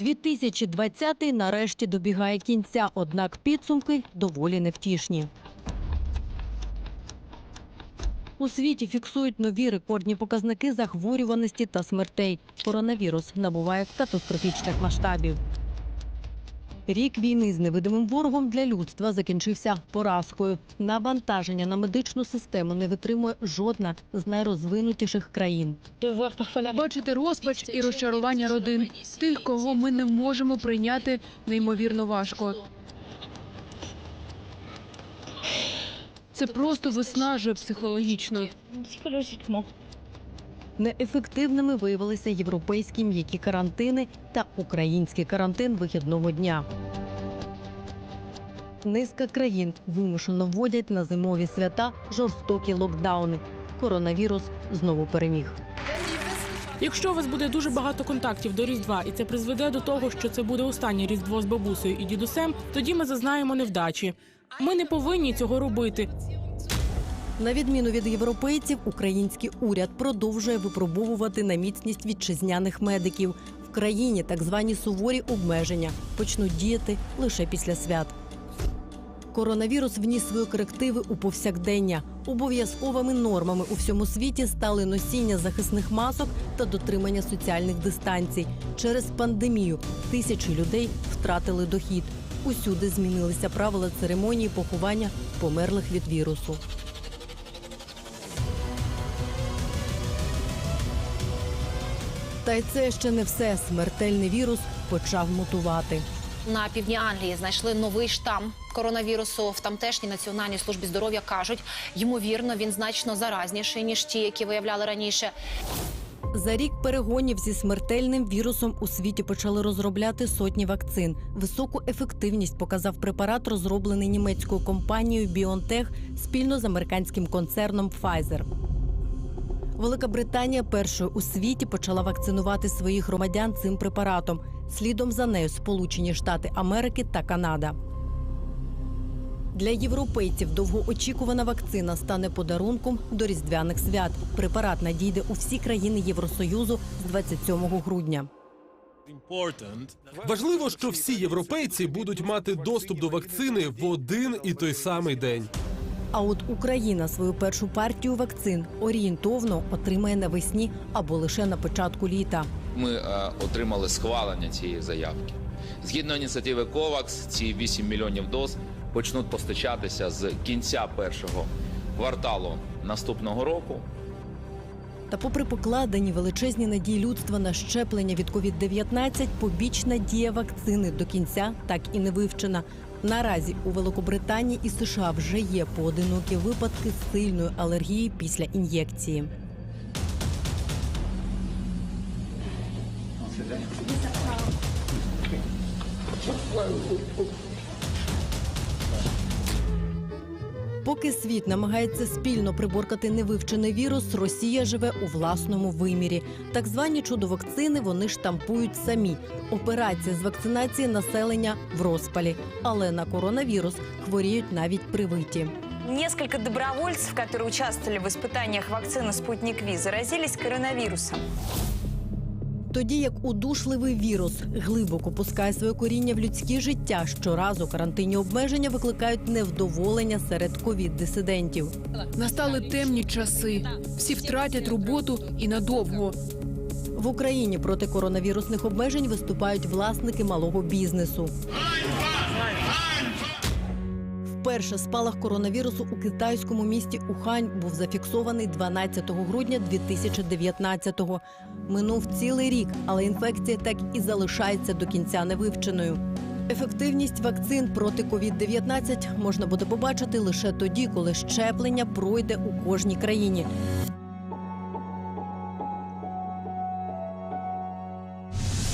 2020-й нарешті добігає кінця, однак підсумки доволі невтішні. У світі фіксують нові рекордні показники захворюваності та смертей. Коронавірус набуває катастрофічних масштабів. Рік війни з невидимим ворогом для людства закінчився поразкою. Навантаження на медичну систему не витримує жодна з найрозвинутіших країн. Бачити розпач і розчарування родин тих, кого ми не можемо прийняти неймовірно важко. Це просто виснажує психологічно. Неефективними виявилися європейські м'які карантини та український карантин вихідного дня. Низка країн вимушено вводять на зимові свята жорстокі локдауни. Коронавірус знову переміг. Якщо у вас буде дуже багато контактів до Різдва, і це призведе до того, що це буде останнє Різдво з бабусею і дідусем, тоді ми зазнаємо невдачі. Ми не повинні цього робити. На відміну від європейців, український уряд продовжує випробовувати на міцність вітчизняних медиків. В країні так звані суворі обмеження почнуть діяти лише після свят. Коронавірус вніс свої корективи у повсякдення. Обов'язковими нормами у всьому світі стали носіння захисних масок та дотримання соціальних дистанцій. Через пандемію тисячі людей втратили дохід. Усюди змінилися правила церемонії поховання померлих від вірусу. Та й це ще не все. Смертельний вірус почав мутувати. На півдні Англії знайшли новий штам коронавірусу. В тамтешній національній службі здоров'я кажуть, ймовірно, він значно заразніший ніж ті, які виявляли раніше. За рік перегонів зі смертельним вірусом у світі почали розробляти сотні вакцин. Високу ефективність показав препарат, розроблений німецькою компанією BioNTech спільно з американським концерном Pfizer. Велика Британія першою у світі почала вакцинувати своїх громадян цим препаратом. Слідом за нею Сполучені Штати Америки та Канада. Для європейців довгоочікувана вакцина стане подарунком до різдвяних свят. Препарат надійде у всі країни Євросоюзу з 27 грудня. Важливо, що всі європейці будуть мати доступ до вакцини в один і той самий день. А от Україна свою першу партію вакцин орієнтовно отримає навесні або лише на початку літа. Ми е, отримали схвалення цієї заявки. Згідно ініціативи COVAX, ці 8 мільйонів доз почнуть постачатися з кінця першого кварталу наступного року. Та, попри покладені величезні надії людства на щеплення від COVID-19, побічна дія вакцини до кінця так і не вивчена. Наразі у Великобританії і США вже є поодинокі випадки сильної алергії після ін'єкції. Поки світ намагається спільно приборкати невивчений вірус, Росія живе у власному вимірі. Так звані чудо-вакцини вони штампують самі. Операція з вакцинації населення в розпалі. Але на коронавірус хворіють навіть привиті. Несколько добровольцев, которые участвовали в испытаниях вакцины «Спутник Ви», заразились коронавирусом. Тоді як удушливий вірус глибоко пускає своє коріння в людське життя, щоразу карантинні обмеження викликають невдоволення серед ковід-дисидентів. Настали темні часи. Всі втратять роботу і надовго. В Україні проти коронавірусних обмежень виступають власники малого бізнесу. Вперше спалах коронавірусу у китайському місті Ухань був зафіксований 12 грудня 2019-го. Минув цілий рік, але інфекція так і залишається до кінця невивченою. Ефективність вакцин проти COVID-19 можна буде побачити лише тоді, коли щеплення пройде у кожній країні.